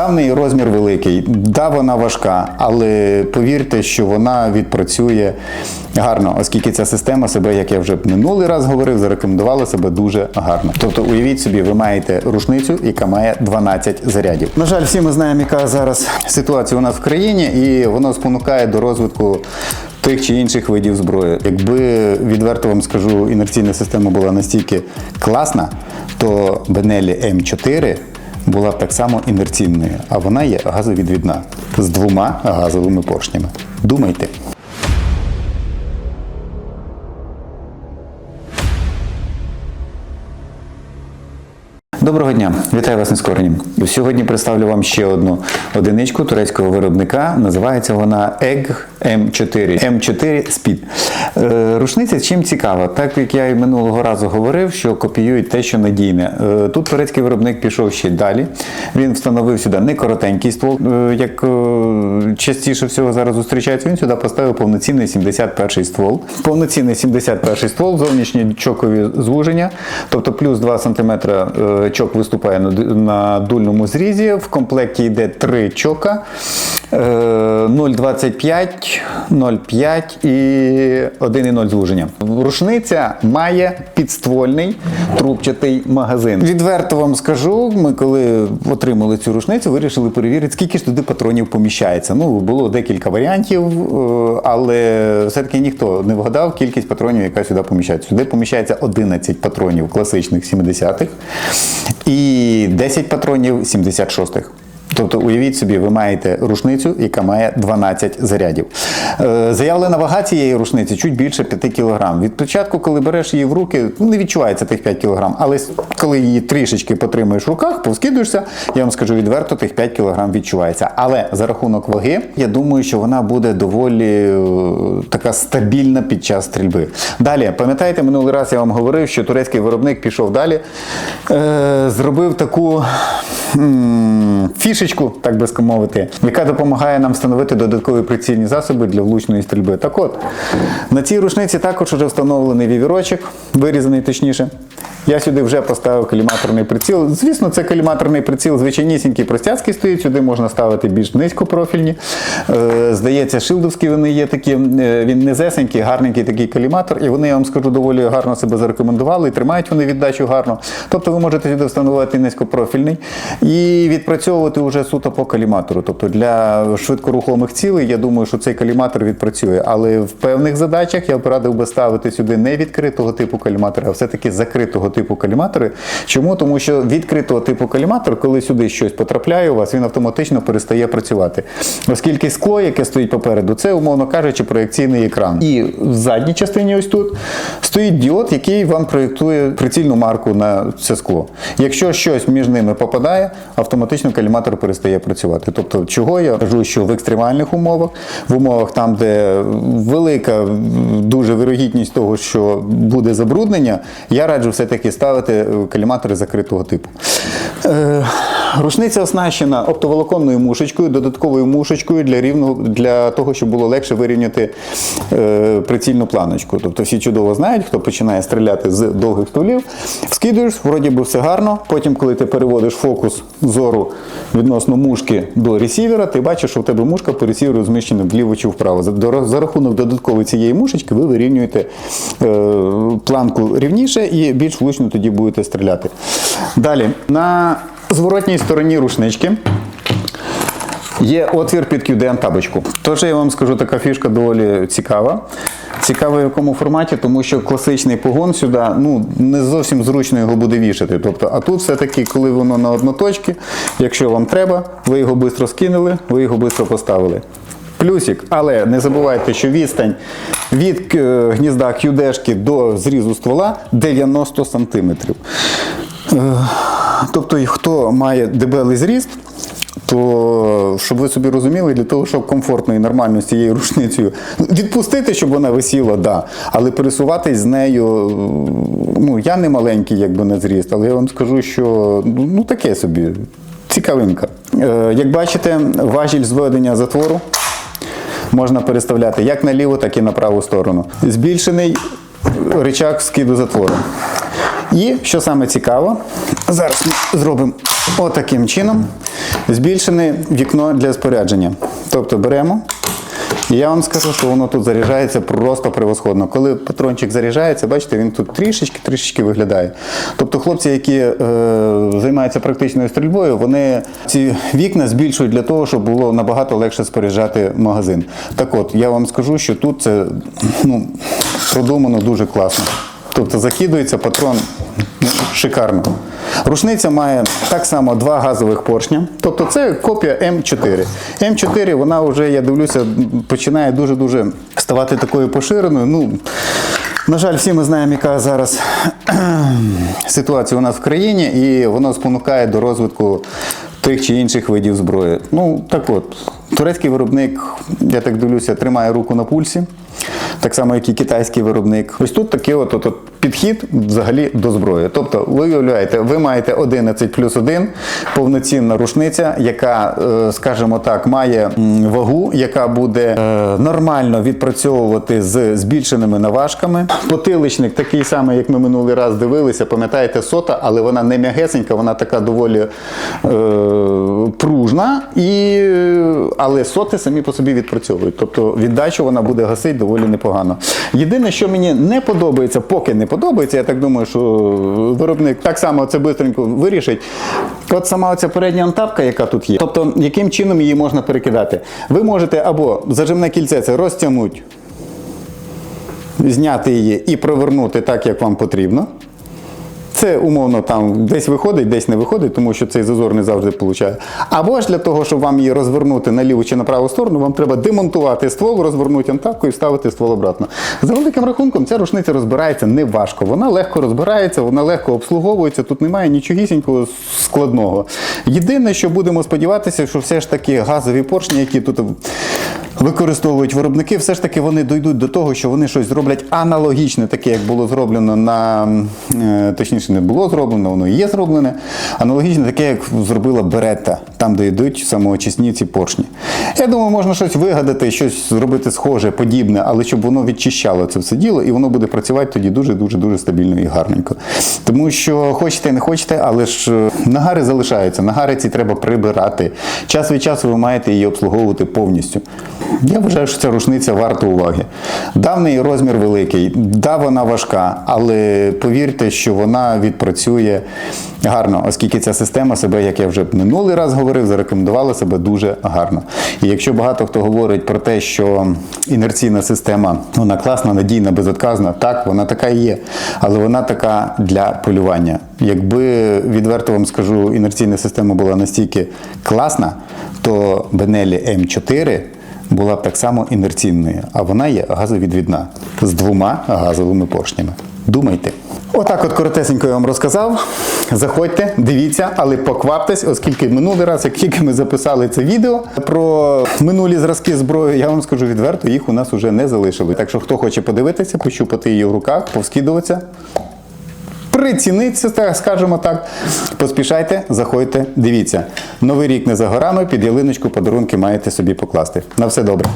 Да, неї розмір великий, да, вона важка, але повірте, що вона відпрацює гарно, оскільки ця система себе, як я вже минулий раз говорив, зарекомендувала себе дуже гарно. Тобто, уявіть собі, ви маєте рушницю, яка має 12 зарядів. На жаль, всі ми знаємо, яка зараз ситуація у нас в країні, і воно спонукає до розвитку тих чи інших видів зброї. Якби відверто вам скажу, інерційна система була настільки класна, то Бенелі М4 була так само інерційною, а вона є газовідвідна з двома газовими поршнями. Думайте. Доброго дня, вітаю вас нескорені. Сьогодні представлю вам ще одну одиничку турецького виробника. Називається вона EG M4 M4 Speed. Е, Рушниця чим цікава, так як я і минулого разу говорив, що копіюють те, що надійне. Е, Тут турецький виробник пішов ще далі. Він встановив сюди не коротенький ствол, е, як частіше всього зараз зустрічається. Він сюди поставив повноцінний 71 ствол. Повноцінний 71 ствол, зовнішні чокові звуження, тобто плюс 2 см чок виступає на дульному зрізі. В комплекті йде три чока. е, 0,25, 0,5 і 1,0 звуження. Рушниця має підствольний трубчатий магазин. Відверто вам скажу, ми коли отримали цю рушницю, вирішили перевірити, скільки ж туди патронів поміщається. Ну, було декілька варіантів, е, але все-таки ніхто не вгадав кількість патронів, яка сюди поміщається. Сюди поміщається 11 патронів класичних 70-х і 10 патронів 76-х. Тобто, уявіть собі, ви маєте рушницю, яка має 12 зарядів. Е, заявлена вага цієї рушниці чуть більше 5 кг. Від початку, коли береш її в руки, не відчувається тих 5 кг. Але коли її трішечки потримаєш в руках, повскидуєшся, я вам скажу відверто, тих 5 кг відчувається. Але за рахунок ваги, я думаю, що вона буде доволі е, така стабільна під час стрільби. Далі, пам'ятаєте, минулий раз я вам говорив, що турецький виробник пішов далі, е, зробив таку м, фішечку, так би мовити, яка допомагає нам встановити додаткові прицільні засоби для влучної стрільби. Так от, на цій рушниці також вже встановлений вівірочок, вирізаний точніше. Я сюди вже поставив коліматорний приціл. Звісно, це коліматорний приціл звичайнісінький простяцький стоїть. Сюди можна ставити більш низькопрофільні. Е, здається, шилдовські вони є такі. е, Він низесенький, гарненький такий коліматор, і вони, я вам скажу, доволі гарно себе зарекомендували, і тримають вони віддачу гарно. Тобто ви можете сюди встановити низькопрофільний і відпрацьовувати вже суто по коліматору. Тобто для швидкорухомих цілей, я думаю, що цей коліматор відпрацює. Але в певних задачах я б радив би ставити сюди не відкритого типу коліматора, а все-таки закритого типу коліматори. Чому? Тому що відкритого типу коліматор, коли сюди щось потрапляє у вас, він автоматично перестає працювати. Оскільки скло, яке стоїть попереду, це, умовно кажучи, проєкційний екран. І в задній частині ось тут стоїть діод, який вам проєктує прицільну марку на це скло. Якщо щось між ними попадає, автоматично коліматор перестає працювати. Тобто, чого я кажу, що в екстремальних умовах, в умовах там, де велика дуже вирогідність того, що буде забруднення, я раджу все-таки ставити е, коліматори закритого типу. Е, Рушниця оснащена оптоволоконною мушечкою, додатковою мушечкою для рівного для того, щоб було легше вирівняти е, прицільну планочку. Тобто всі чудово знають, хто починає стріляти з довгих стволів, вскидуєш, вроді би все гарно. Потім, коли ти переводиш фокус зору відносно мушки до ресівера, ти бачиш, що в тебе мушка по ресіверу зміщена вліво чи вправо. За, за рахунок додаткової цієї мушечки ви вирівнюєте е, планку рівніше і більш влучно тоді будете стріляти. Далі, на зворотній стороні рушнички. Є отвір під QDM табочку. Тож я вам скажу, така фішка доволі цікава. Цікава в якому форматі, тому що класичний погон сюди ну, не зовсім зручно його буде вішати. Тобто, а тут все-таки, коли воно на одноточці, якщо вам треба, ви його швидко скинули, ви його швидко поставили. Плюсик, але не забувайте, що відстань від е, гнізда QD до зрізу ствола 90 см. Тобто, хто має дебелий зріст, то щоб ви собі розуміли, для того, щоб комфортно і нормально з цією рушницею відпустити, щоб вона висіла, да. Але пересуватись з нею, ну я не маленький, якби на зріст, але я вам скажу, що ну таке собі. Цікавинка. Е, як бачите, важіль зведення затвору можна переставляти як на ліву, так і на праву сторону. Збільшений рычаг скиду затвору. І що саме цікаво, зараз ми зробимо отаким чином. Збільшене вікно для спорядження. Тобто беремо. І я вам скажу, що воно тут заряджається просто превосходно. Коли патрончик заряджається, бачите, він тут трішечки-трішечки виглядає. Тобто хлопці, які е, займаються практичною стрільбою, вони ці вікна збільшують для того, щоб було набагато легше споряджати магазин. Так от, я вам скажу, що тут це ну, продумано дуже класно. Тобто закидується патрон шикарно. Рушниця має так само два газових поршня. Тобто це копія М4. М4, вона вже, я дивлюся, починає дуже-дуже ставати такою поширеною. Ну, на жаль, всі ми знаємо, яка зараз ситуація у нас в країні, і воно спонукає до розвитку тих чи інших видів зброї. Ну, так от, турецький виробник, я так дивлюся, тримає руку на пульсі, так само, як і китайський виробник. Ось тут такий от, от, от підхід взагалі до зброї. Тобто, ви уявляєте, ви маєте 11 плюс 1, повноцінна рушниця, яка, е, скажімо так, має вагу, яка буде е, нормально відпрацьовувати з збільшеними наважками. Потиличник такий самий, як ми минулий раз дивилися, пам'ятаєте, сота, але вона не м'ягесенька, вона така доволі е, пружна, і, але соти самі по собі відпрацьовують. Тобто віддачу вона буде гасити доволі непогано. Єдине, що мені не подобається, поки не подобається, я так думаю, що виробник так само це швидко вирішить. От сама оця передня антапка, яка тут є. Тобто, яким чином її можна перекидати? Ви можете або зажимне кільце це розтягнути, зняти її і провернути так, як вам потрібно. Це умовно там десь виходить, десь не виходить, тому що цей зазор не завжди получає. Або ж для того, щоб вам її розвернути на ліву чи на праву сторону, вам треба демонтувати ствол, розвернути антапку і вставити ствол обратно. За великим рахунком, ця рушниця розбирається не важко. Вона легко розбирається, вона легко обслуговується. Тут немає нічогісінького складного. Єдине, що будемо сподіватися, що все ж таки газові поршні, які тут використовують виробники, все ж таки вони дійдуть до того, що вони щось зроблять аналогічне, таке, як було зроблено на е, точніше, не було зроблено, воно і є зроблене. Аналогічне таке, як зробила Беретта, там, де йдуть самоочисні ці поршні. Я думаю, можна щось вигадати, щось зробити схоже, подібне, але щоб воно відчищало це все діло, і воно буде працювати тоді дуже дуже дуже стабільно і гарненько. Тому що хочете, не хочете, але ж е, нагари залишаються. Нагари ці треба прибирати. Час від часу ви маєте її обслуговувати повністю. Я вважаю, що ця рушниця варта уваги. Да, неї розмір великий, да, вона важка, але повірте, що вона відпрацює гарно, оскільки ця система себе, як я вже минулий раз говорив, зарекомендувала себе дуже гарно. І якщо багато хто говорить про те, що інерційна система вона класна, надійна, безотказна, так, вона така і є, але вона така для полювання. Якби відверто вам скажу, інерційна система була настільки класна, то Benelli M4 була б так само інерційною, а вона є газовідвідна з двома газовими поршнями. Думайте. Отак, от коротесенько я вам розказав. Заходьте, дивіться, але покваптесь, оскільки минулий раз, як тільки ми записали це відео про минулі зразки зброї, я вам скажу відверто, їх у нас вже не залишили. Так що, хто хоче подивитися, пощупати її в руках, повскидуватися, прицінитися, скажімо так. Поспішайте, заходьте, дивіться. Новий рік не за горами, під ялиночку подарунки маєте собі покласти. На все добре.